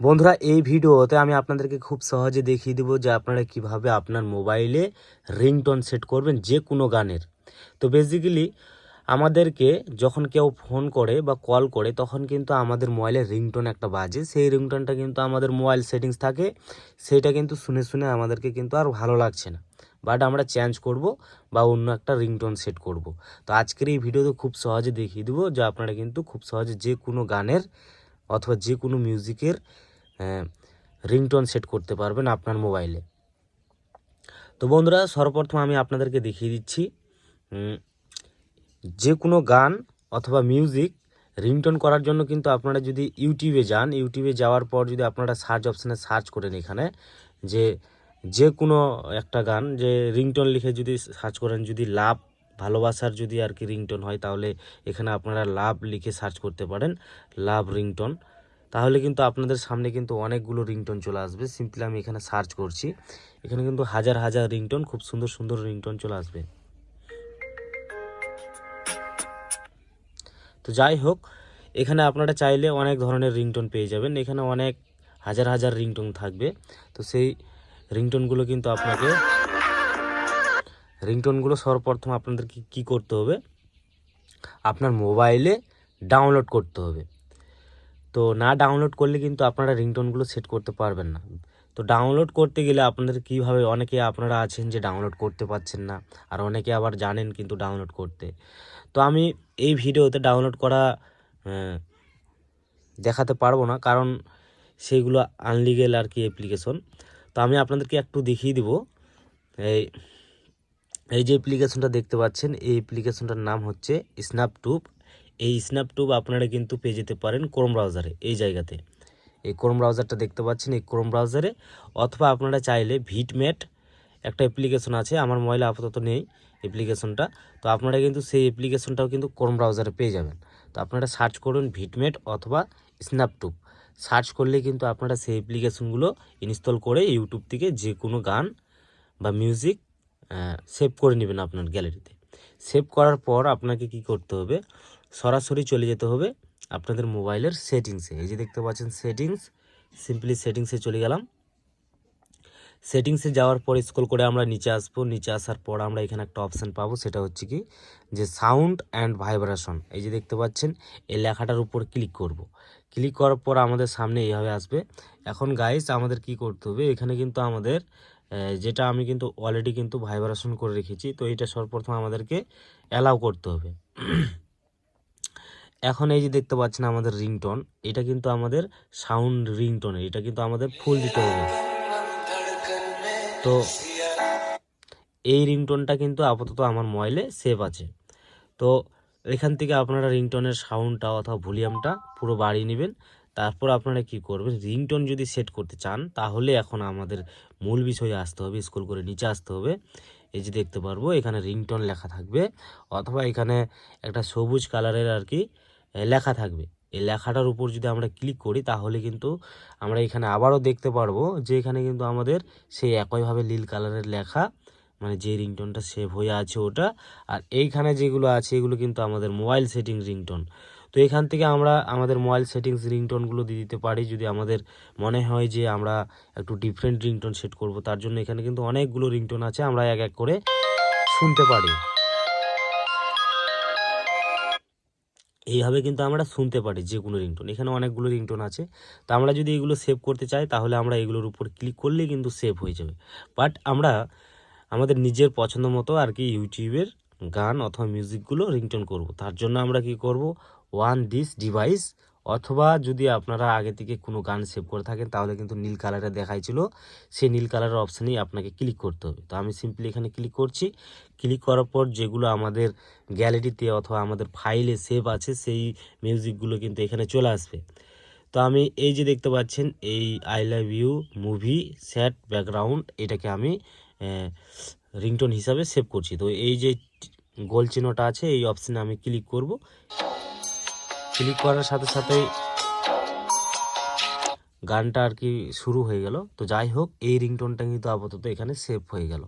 বন্ধুরা, এই ভিডিওতে আমি আপনাদেরকে খুব সহজে দেখিয়ে দেবো যে আপনারা কীভাবে আপনার মোবাইলে রিংটোন সেট করবেন যে কোনো গানের। তো বেসিক্যালি আমাদেরকে যখন কেউ ফোন করে বা কল করে, তখন কিন্তু আমাদের মোবাইলে রিংটোন একটা বাজে। সেই রিংটোনটা কিন্তু আমাদের মোবাইল সেটিংস থাকে সেইটা কিন্তু শুনে শুনে আমাদেরকে কিন্তু আর ভালো লাগছে না। বাট আমরা চেঞ্জ করব বা অন্য একটা রিংটোন সেট করব। তো আজকের এই ভিডিওতে খুব সহজে দেখিয়ে দেবো যে আপনারা কিন্তু খুব সহজে যে কোনো গানের অথবা যে কোনো মিউজিকের রিংটোন সেট করতে পারবেন আপনার মোবাইলে। তো বন্ধুরা, সর্বপ্রথম আমি আপনাদেরকে দেখিয়ে দিচ্ছি যে কোনো গান অথবা মিউজিক রিংটোন করার জন্য কিন্তু আপনারা যদি ইউটিউবে যান, ইউটিউবে যাওয়ার পর যদি আপনারা সার্চ অপশানে সার্চ করেন এখানে, যে যে কোনো একটা গান, যে রিংটোন লিখে যদি সার্চ করেন, যদি লাভ, ভালোবাসার যদি আর কি রিংটোন হয়, তাহলে এখানে আপনারা লাভ লিখে সার্চ করতে পারেন, লাভ রিংটোন। তাহলে কিন্তু আপনাদের সামনে কিন্তু অনেকগুলো রিংটোন চলে আসবে। সিম্পলি আমি এখানে সার্চ করছি। এখানে কিন্তু হাজার হাজার রিংটোন, খুব সুন্দর সুন্দর রিংটোন চলে আসবে। তো যাই হোক, এখানে আপনারা চাইলে অনেক ধরনের রিংটোন পেয়ে যাবেন। এখানে অনেক হাজার হাজার রিংটোন থাকবে। তো সেই রিংটোনগুলো কিন্তু আপনাকে রিংটোনগুলো সর্বপ্রথম আপনাদেরকে কী করতে হবে? আপনার মোবাইলে ডাউনলোড করতে হবে। তো না ডাউনলোড করলে কিন্তু আপনারা রিংটোনগুলো সেট করতে পারবেন না। তো ডাউনলোড করতে গেলে আপনাদের কীভাবে, অনেকে আপনারা আছেন যে ডাউনলোড করতে পারছেন না, আর অনেকে আবার জানেন কিন্তু ডাউনলোড করতে। তো আমি এই ভিডিওতে ডাউনলোড করা দেখাতে পারব না, কারণ সেইগুলো আনলিগেল আর কি অ্যাপ্লিকেশন তো আমি আপনাদেরকে একটু দেখিয়ে দিব। এই এই যে অ্যাপ্লিকেশনটা দেখতে পাচ্ছেন, এই অ্যাপ্লিকেশনটার নাম হচ্ছে স্ন্যাপটুব এই স্ন্যাপটুব আপনারা কিন্তু পেয়ে যেতে পারেন ক্রোম ব্রাউজারে এই জায়গাতে। এই ক্রোম ব্রাউজারটা দেখতে পাচ্ছেন, এই ক্রোম ব্রাউজারে অথবা আপনারা চাইলে ভিটমেট একটা অ্যাপ্লিকেশন আছে, আমার মোবাইলে আপাতত নেই অ্যাপ্লিকেশনটা তো আপনারা কিন্তু সেই অ্যাপ্লিকেশনটাও কিন্তু ক্রোম ব্রাউজারে পেয়ে যাবেন। তো আপনারা সার্চ করুন ভিটমেট অথবা স্ন্যাপটুব সার্চ করলে কিন্তু আপনারা সেই অ্যাপ্লিকেশনগুলো ইনস্টল করে ইউটিউব থেকে যে কোনো গান বা মিউজিক সেভ করে নেবেন আপনার গ্যালারিতে সেভ করার পর আপনাকে কি করতে হবে? সরাসরি চলে যেতে হবে আপনাদের মোবাইলের সেটিংসে। এই যে দেখতে পাচ্ছেন সেটিংস, সিম্পলি সেটিংসে চলে গেলাম। সেটিংসে যাওয়ার পর স্ক্রল করে আমরা নিচে আসব। নিচে আসার পর আমরা এখানে একটা অপশান পাবো, সেটা হচ্ছে কি যে সাউন্ড অ্যান্ড ভাইব্রেশন এই যে দেখতে পাচ্ছেন, এই লেখাটার উপর ক্লিক করব। ক্লিক করার পর আমাদের সামনে এইভাবে আসবে। এখন গাইস আমাদের কি করতে হবে? এখানে কিন্তু আমাদের যেটা আমি কিন্তু অলরেডি কিন্তু ভাইব্রেশন করে রেখেছি, তো এটা সর্বপ্রথম আমাদেরকে অ্যালাউ করতে হবে। এখন এই যে দেখতে পাচ্ছেন আমাদের রিংটোন, এটা কিন্তু আমাদের সাউন্ড রিংটোন, এটা কিন্তু আমাদের ফুল দিতে হবে। তো এই রিংটোনটা কিন্তু আপাতত আমার মোবাইলে সেভ আছে। তো এখান থেকে আপনারা রিংটোনের সাউন্ডটা অথবা ভলিউমটা পুরো বাড়িয়ে নেবেন। তারপর আপনারা কি করবেন, রিংটোন যদি সেট করতে চান, তাহলে এখন আমাদের মূল বিষয়ে আসতে হবে, স্কুল করে নিচে আসতে হবে। এই যে দেখতে পারব, এখানে রিংটোন লেখা থাকবে, অথবা এখানে একটা সবুজ কালারের আর কি লেখা থাকবে। এই লেখাটার উপর যদি আমরা ক্লিক করি, তাহলে কিন্তু আমরা এখানে আবারও দেখতে পারব যে এখানে কিন্তু আমাদের সেই একইভাবে নীল কালারের লেখা মানে যে রিংটোনটা সেভ হয়ে আছে ওটা, আর এইখানে যেগুলো আছে এগুলো কিন্তু আমাদের মোবাইল সেটিং রিংটোন। তো এখান থেকে আমরা আমাদের মোবাইল সেটিংস রিংটোনগুলো দিয়ে দিতে পারি। যদি আমাদের মনে হয় যে আমরা একটু ডিফারেন্ট রিংটোন সেট করব, তার জন্য এখানে কিন্তু অনেকগুলো রিংটোন আছে, আমরা এক এক করে শুনতে পারি। এইভাবে কিন্তু আমরা শুনতে পারি যে কোনো রিংটোন। এখানে অনেকগুলো রিংটোন আছে। তো আমরা যদি এগুলো সেভ করতে চাই, তাহলে আমরা এগুলোর উপর ক্লিক করলেই কিন্তু সেভ হয়ে যাবে। বাট আমরা, আমাদের নিজের পছন্দ মতো আর কি ইউটিউবের গান অথবা মিউজিকগুলো রিংটোন করব। তার জন্য আমরা কি করব? ওয়ান ডিস ডিভাইস অথবা যদি আপনারা আগে থেকে কোনো গান সেভ করে থাকেন, তাহলে কিন্তু নীল কালারে দেখাইছিল। সেই নীল কালারের অপশানেই আপনাকে ক্লিক করতে হবে। তো আমি সিম্পলি এখানে ক্লিক করছি। ক্লিক করার পর যেগুলো আমাদের গ্যালারিতে অথবা আমাদের ফাইলে সেভ আছে, সেই মিউজিকগুলো কিন্তু এখানে চলে আসবে। তো আমি এই যে দেখতে পাচ্ছেন, এই I love you movie sad background এটাকে আমি রিংটোন হিসাবে সেভ করছি। তো এই যে গোল চিহ্নটা আছে, এই অপশানে আমি ক্লিক করব। ক্লিক করার সাথে সাথেই গানটা আর কি শুরু হয়ে গেল। তো যাই হোক, এই রিংটোনটা কিন্তু আপাতত এখানে সেভ হয়ে গেল।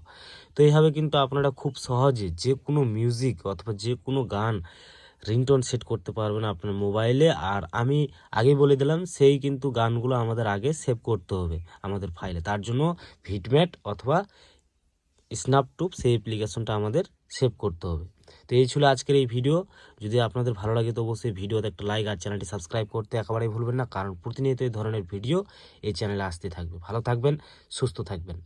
তো এইভাবে কিন্তু আপনারা খুব সহজে যে কোনো মিউজিক অথবা যে কোনো গান রিংটোন সেট করতে পারবেন আপনার মোবাইলে আর আমি আগে বলে দিলাম, সেই কিন্তু গানগুলো আমাদের আগে সেভ করতে হবে আমাদের ফাইলে তার জন্য ভিটম্যাট অথবা স্ন্যাপটুপ সেই অ্যাপ্লিকেশনটা আমাদের সেভ করতে হবে। তো এই ছিল আজকের এই ভিডিও যদি আপনাদের ভালো লাগে তো অবশ্যই ভিডিওতে একটা লাইক আর চ্যানেলটি সাবস্ক্রাইব করতে একেবারেই ভুলবেন না, কারণ প্রতিনিয়ত এই ধরনের ভিডিও এই চ্যানেলে আসতে থাকবে। ভালো থাকবেন, সুস্থ থাকবেন।